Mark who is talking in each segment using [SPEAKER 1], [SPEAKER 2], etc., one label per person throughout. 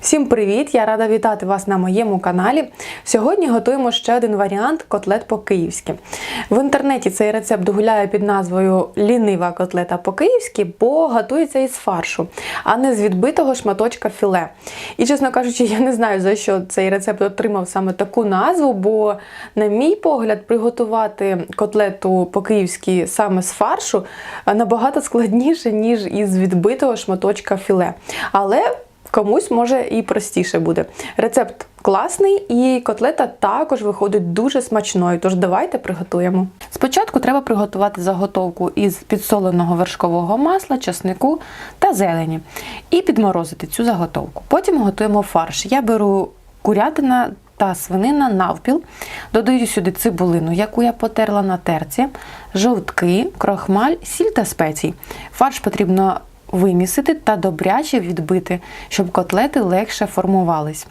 [SPEAKER 1] Всім привіт! Я рада вітати вас на моєму каналі. Сьогодні готуємо ще один варіант котлет по-київськи. В інтернеті цей рецепт гуляє під назвою Лінива котлета по-київськи, бо готується із фаршу, а не з відбитого шматочка філе. І, чесно кажучи, я не знаю, за що цей рецепт отримав саме таку назву, бо, на мій погляд, приготувати котлету по-київськи саме з фаршу набагато складніше, ніж із відбитого шматочка філе. Але Комусь може і простіше буде. Рецепт класний, і котлета також виходить дуже смачною. Тож давайте приготуємо. Спочатку треба приготувати заготовку із підсоленого вершкового масла, часнику та зелені і підморозити цю заготовку. Потім готуємо фарш. Я беру курятина та свинина навпіл. Додаю сюди цибулину, яку я потерла на терці, жовтки, крохмаль, сіль та спецій. Фарш потрібно вимісити та добряче відбити, щоб котлети легше формувались.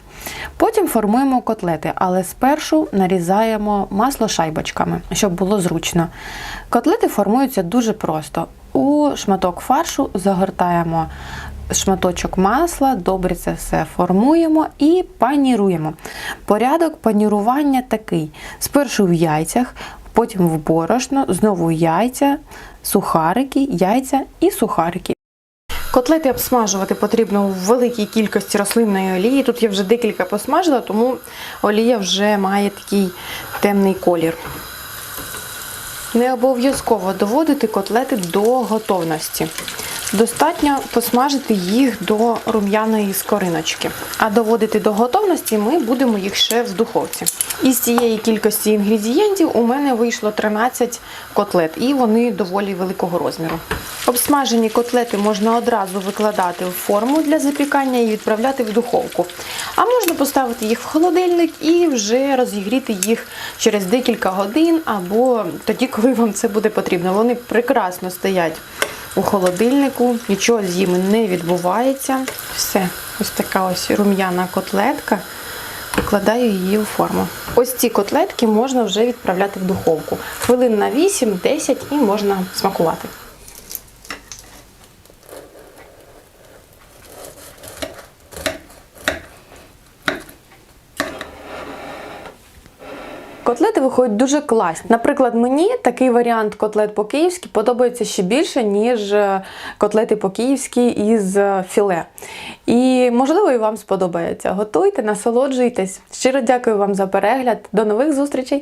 [SPEAKER 1] Потім формуємо котлети, але спершу нарізаємо масло шайбочками, щоб було зручно. Котлети формуються дуже просто. У шматок фаршу загортаємо шматочок масла, добре це все формуємо і паніруємо. Порядок панірування такий: спершу в яйцях, потім в борошно, знову яйця, сухарики, яйця і сухарики. Котлети обсмажувати потрібно в великій кількості рослинної олії. Тут я вже декілька посмажила, тому олія вже має такий темний колір. Не обов'язково доводити котлети до готовності. Достатньо посмажити їх до рум'яної скориночки. А доводити до готовності ми будемо їх ще в духовці. Із цієї кількості інгредієнтів у мене вийшло 13 котлет, і вони доволі великого розміру. Обсмажені котлети можна одразу викладати в форму для запікання і відправляти в духовку. А можна поставити їх в холодильник і вже розігріти їх через декілька годин або тоді, коли вам це буде потрібно. Вони прекрасно стоять у холодильнику, нічого з їми не відбувається. Все, ось така ось рум'яна котлетка. Викладаю її у форму. Ось ці котлетки можна вже відправляти в духовку. Хвилин на 8-10 і можна смакувати. Котлети виходять дуже класні. Наприклад, мені такий варіант котлет по-київськи подобається ще більше, ніж е, котлети по-київськи із е, філе. І, можливо, і вам сподобається. Готуйте, насолоджуйтесь. Щиро дякую вам за перегляд. До нових зустрічей!